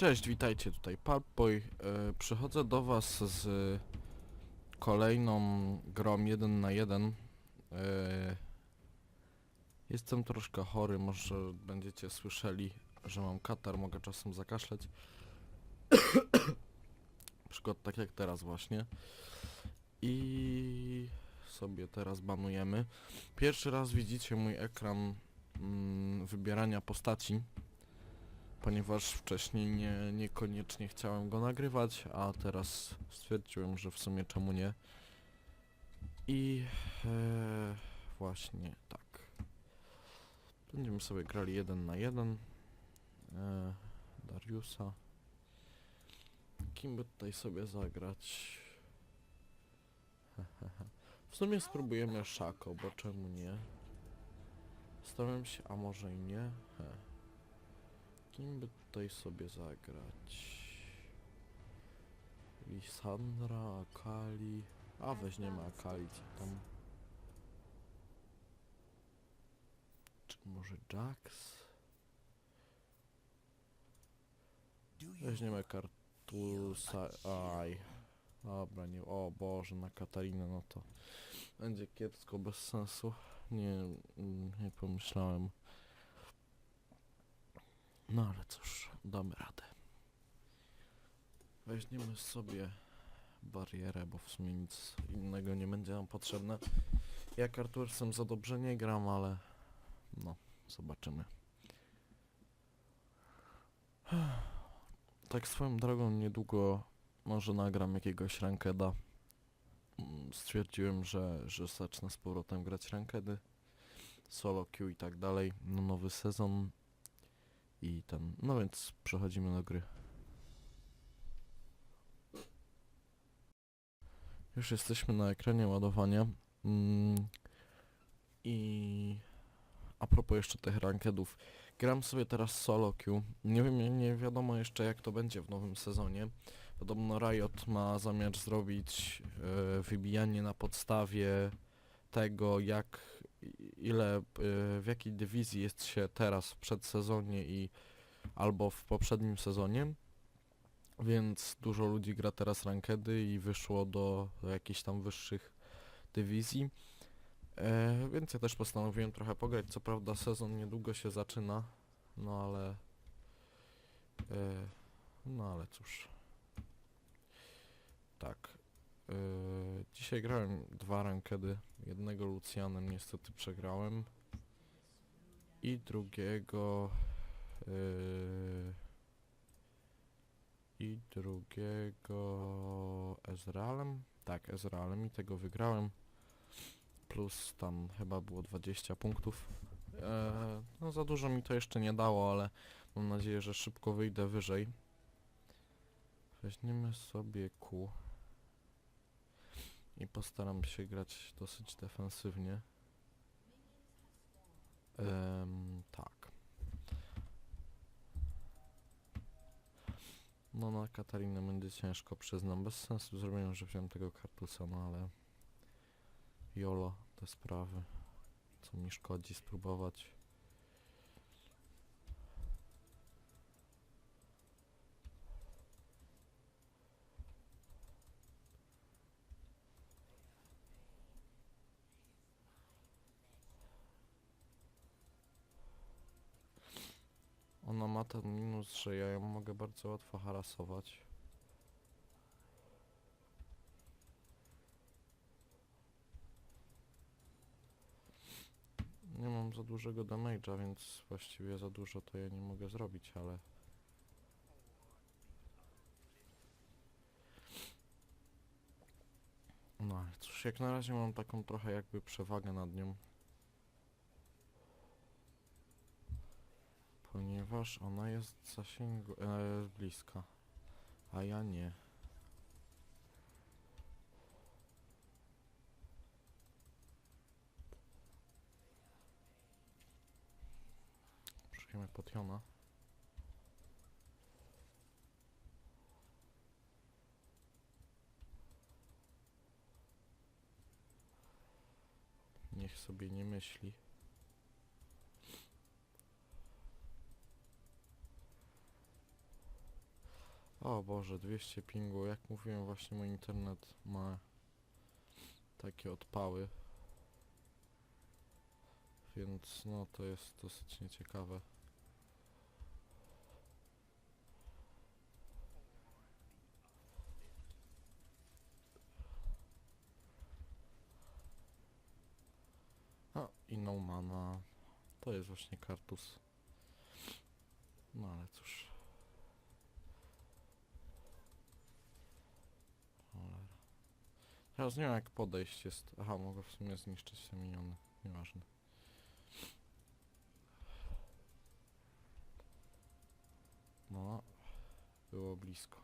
Cześć, witajcie tutaj Pulpboy. E, przychodzę do was z kolejną grą 1 na 1. E, jestem troszkę chory, może będziecie słyszeli, że mam katar, mogę czasem zakaszleć. Przykład tak jak teraz właśnie. I sobie teraz banujemy. Pierwszy raz widzicie mój ekran mm, wybierania postaci ponieważ wcześniej nie, niekoniecznie chciałem go nagrywać, a teraz stwierdziłem, że w sumie czemu nie. I e, właśnie tak. Będziemy sobie grali jeden na jeden. E, Dariusa. Kim by tutaj sobie zagrać? w sumie spróbujemy Szako, bo czemu nie? Stawiam się, a może i nie? He. Kim by tutaj sobie zagrać? Lisandra, Akali... A weźmiemy Akali, co tam? Czy może Jax? Weźmiemy Kartusa... Aj. Dobra, nie... O Boże, na Katarinę, no to... Będzie kiepsko, bez sensu. Nie... mm, Nie pomyślałem. No ale cóż, damy radę. Weźmiemy sobie barierę, bo w sumie nic innego nie będzie nam potrzebne. Jak Artursem za dobrze nie gram, ale no, zobaczymy. Tak swoją drogą niedługo może nagram jakiegoś rankeda. Mm, Stwierdziłem, że, że zacznę z powrotem grać rankedy. Solo queue i tak dalej. No nowy sezon i ten. No więc przechodzimy do gry. Już jesteśmy na ekranie ładowania. Mm, I a propos jeszcze tych rankedów. Gram sobie teraz solo queue. Nie wiem, nie- wiadomo jeszcze jak to będzie w nowym sezonie. Podobno Riot ma zamiar zrobić e, wybijanie na podstawie tego jak ile e, w jakiej dywizji jest się teraz w przedsezonie i albo w poprzednim sezonie. Więc dużo ludzi gra teraz rankedy i wyszło do, do jakichś tam wyższych dywizji. E, więc ja też postanowiłem trochę pograć. Co prawda sezon niedługo się zaczyna, no ale e, no ale cóż. Tak. E, dzisiaj grałem dwa rankedy. Jednego Lucjanem niestety przegrałem. I drugiego Yy, I drugiego Ezrealem. Tak, Ezrealem i tego wygrałem. Plus tam chyba było 20 punktów. Eee, no za dużo mi to jeszcze nie dało, ale mam nadzieję, że szybko wyjdę wyżej. Weźmiemy sobie Q. I postaram się grać dosyć defensywnie. Tak. No na Katarinę będzie ciężko, przyznam. Bez sensu zrobiłem, że wziąłem tego kartusa, no ale... Jolo, te sprawy. Co mi szkodzi spróbować. Ona ma ten minus, że ja ją mogę bardzo łatwo harasować. Nie mam za dużego damage'a, więc właściwie za dużo to ja nie mogę zrobić, ale... No, cóż, jak na razie mam taką trochę jakby przewagę nad nią. Ponieważ ona jest w zasięgu... E, bliska. A ja nie. Szukamy potiona. Niech sobie nie myśli. O Boże, 200 pingu. Jak mówiłem, właśnie mój internet ma takie odpały. Więc no to jest dosyć nieciekawe. A, i no mana. To jest właśnie kartus. No ale cóż. Teraz nie wiem jak podejść jest. Aha, mogę w sumie zniszczyć te miniony. Nieważne. No, było blisko.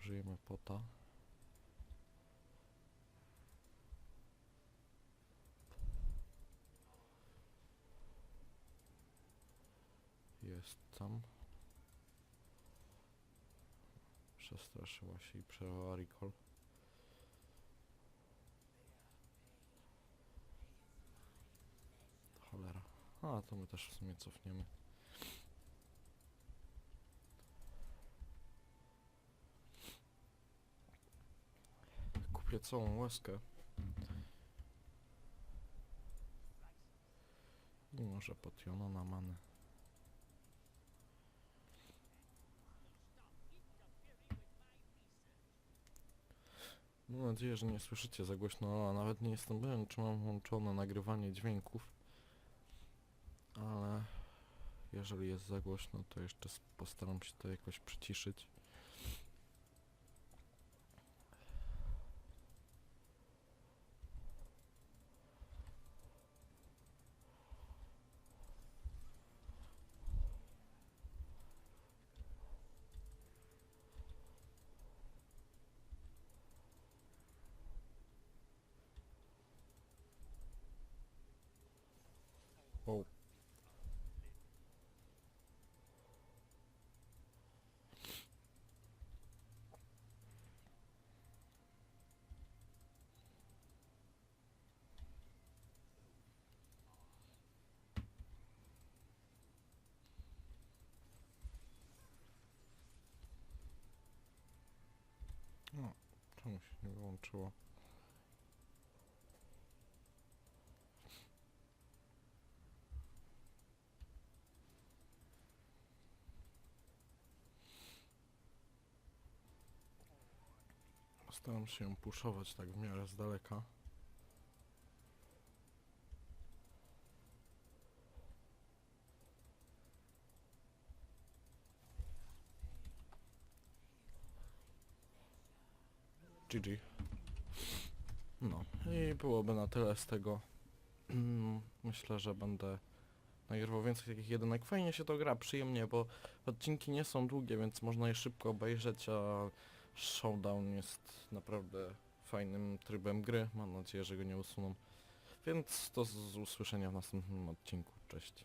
Użyjemy pota. Jest tam. Przestraszyła się i przerwała recall. A, to my też w sumie cofniemy. Kupię całą łezkę. I może potiona na manę. Mam nadzieję, że nie słyszycie za głośno, a nawet nie jestem pewien, czy mam włączone nagrywanie dźwięków. Ale jeżeli jest za głośno, to jeszcze postaram się to jakoś przyciszyć. O. No, czemu się nie wyłączyło? Staram się puszować tak w miarę z daleka. GG. No i byłoby na tyle z tego. Mm, Myślę, że będę nagrywał więcej takich jedynek. Fajnie się to gra, przyjemnie, bo odcinki nie są długie, więc można je szybko obejrzeć, a Showdown jest naprawdę fajnym trybem gry. Mam nadzieję, że go nie usuną. Więc do usłyszenia w następnym odcinku. Cześć.